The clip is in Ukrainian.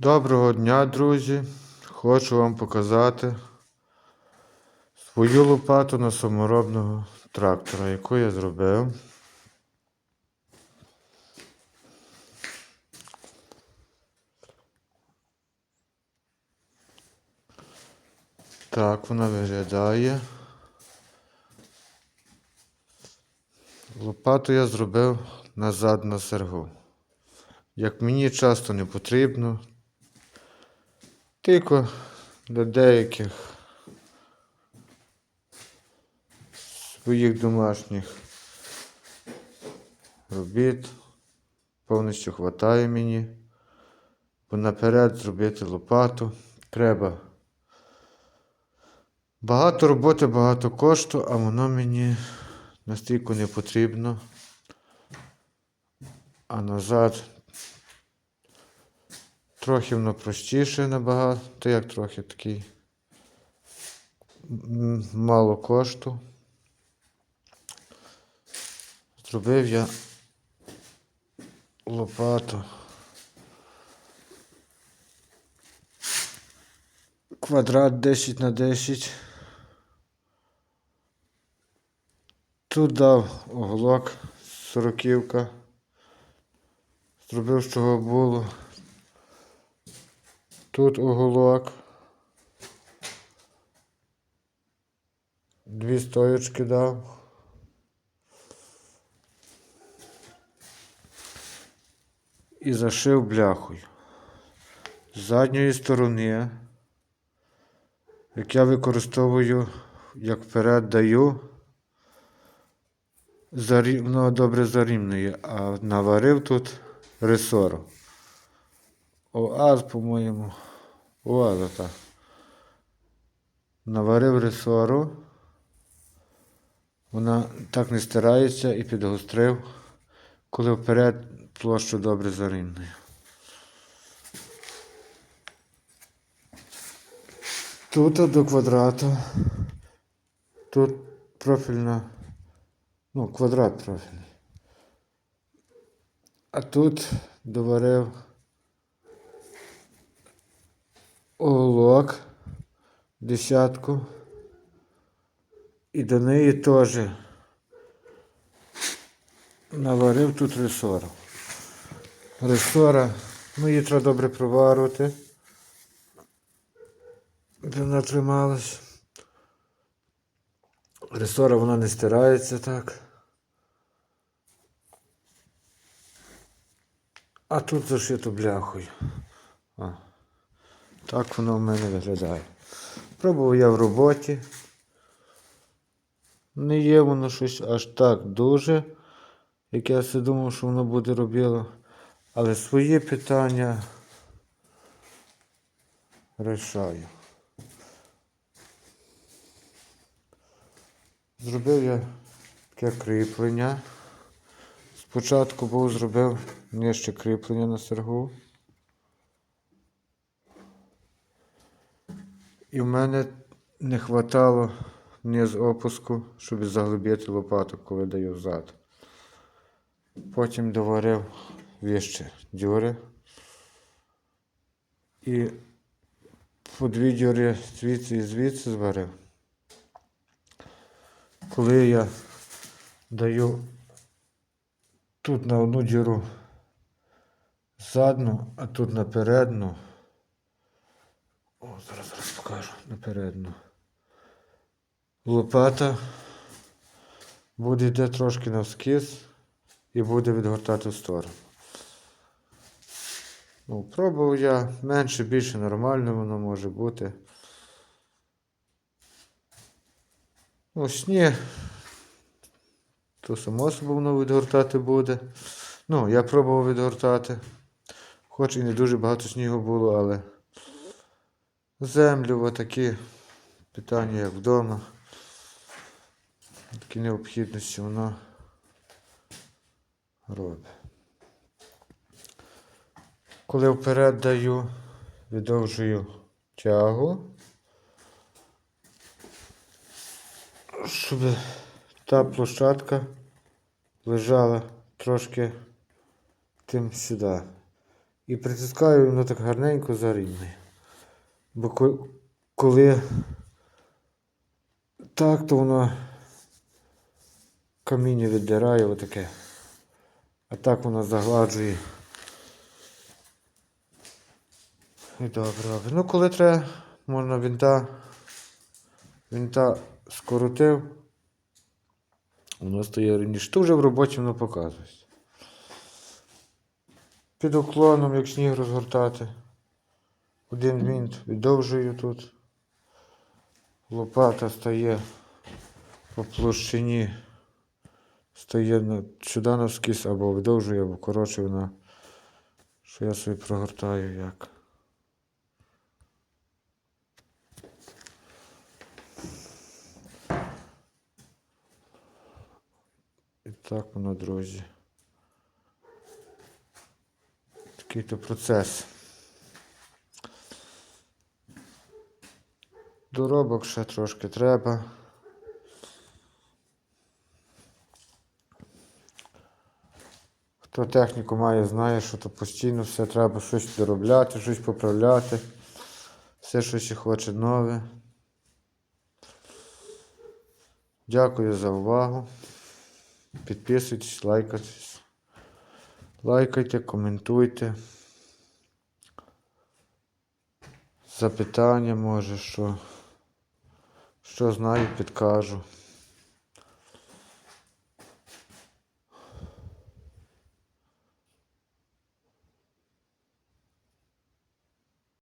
Доброго дня, друзі! Хочу вам показати свою лопату на саморобного трактора, яку я зробив. Так вона виглядає. Лопату я зробив назад на сергу. Як мені часто не потрібно, тільки для деяких своїх домашніх робіт повністю вистачає мені. Бо наперед зробити лопату треба. Багато роботи, багато кошту, а воно мені настільки не потрібно. А назад трохи воно простіше набагато, як трохи такий мало кошту. Зробив я лопату. Квадрат 10 на 10. Тут дав оголок сороківка. Зробив, з чого було. Тут уголок. Дві стоєчки дав. І зашив бляхою. З задньої сторони, як я використовую, як вперед даю, зарі- воно добре зарівнює, а наварив тут ресору. ОАЗ, по-моєму. ОАЗ, так. Наварив ресору. Вона так не стирається і підгострив, коли вперед площу добре зарівнює. Тут до квадрату. Тут профільна. Ну, квадрат профільний. А тут доварив уголок, десятку. І до неї теж наварив тут ресору. Ресора, ну її треба добре проварувати. Щоб вона трималась. Ресора вона не стирається так. А тут зашито бляхою. О. Так воно в мене виглядає. Пробував я в роботі. Не є воно щось аж так дуже, як я все думав, що воно буде робило. Але свої питання рішаю. Зробив я таке кріплення. Спочатку був зробив нижче кріплення на сергу. І в мене не хватало низ опуску, щоб заглибити лопату, коли даю взад. Потім доварив вище дюри. І по дві дюри звідси і звідси зварив. Коли я даю тут на одну діру задну, а тут на передну. О, зараз зараз покажу напередну. Лопата буде йде трошки навскіз і буде відгортати в сторону. Ну, пробував я менше, більше нормально воно може бути. Ось ні. То само собою воно відгортати буде. Ну, я пробував відгортати. Хоч і не дуже багато снігу було, але землю, отакі питання, як вдома. Такі необхідності воно робить. Коли вперед даю, видовжую тягу, щоб та площадка лежала трошки тим сюди. І притискаю, воно так гарненько зарівнює. Бо коли так, то воно каміння віддирає отаке. А так воно загладжує. І добре, добре. Ну, коли треба, можна винта, винта скоротив. Воно стає рівніше. То вже в роботі воно показується. Під уклоном, як сніг розгортати. Один винт віддовжую тут. Лопата стає по площині. Стає сюди навскіз або видовжує, або коротше вона. Що я собі прогортаю як. І так воно, друзі. Такий то процес. Доробок ще трошки треба. Хто техніку має, знає, що то постійно все треба щось доробляти, щось поправляти. Все щось ще хоче нове. Дякую за увагу. Підписуйтесь, лайкайтесь. Лайкайте, коментуйте. Запитання може, що, що знаю, підкажу.